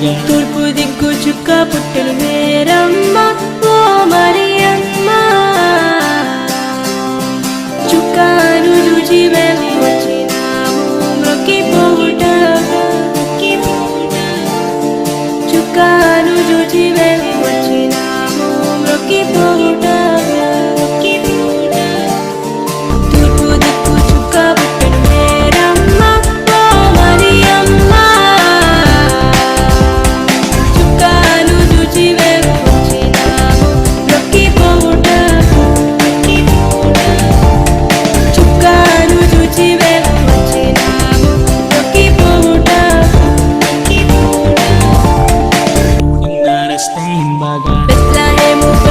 తూర్పు దిక్కు చుక్క పుట్టలు వేరమ్మ ఓ మరియమ్మ. చుక్కాను రుచి మేము వచ్చినాము మ్రొక్కి పోవుటగా చుక్కాను sa himbagan Bethlehem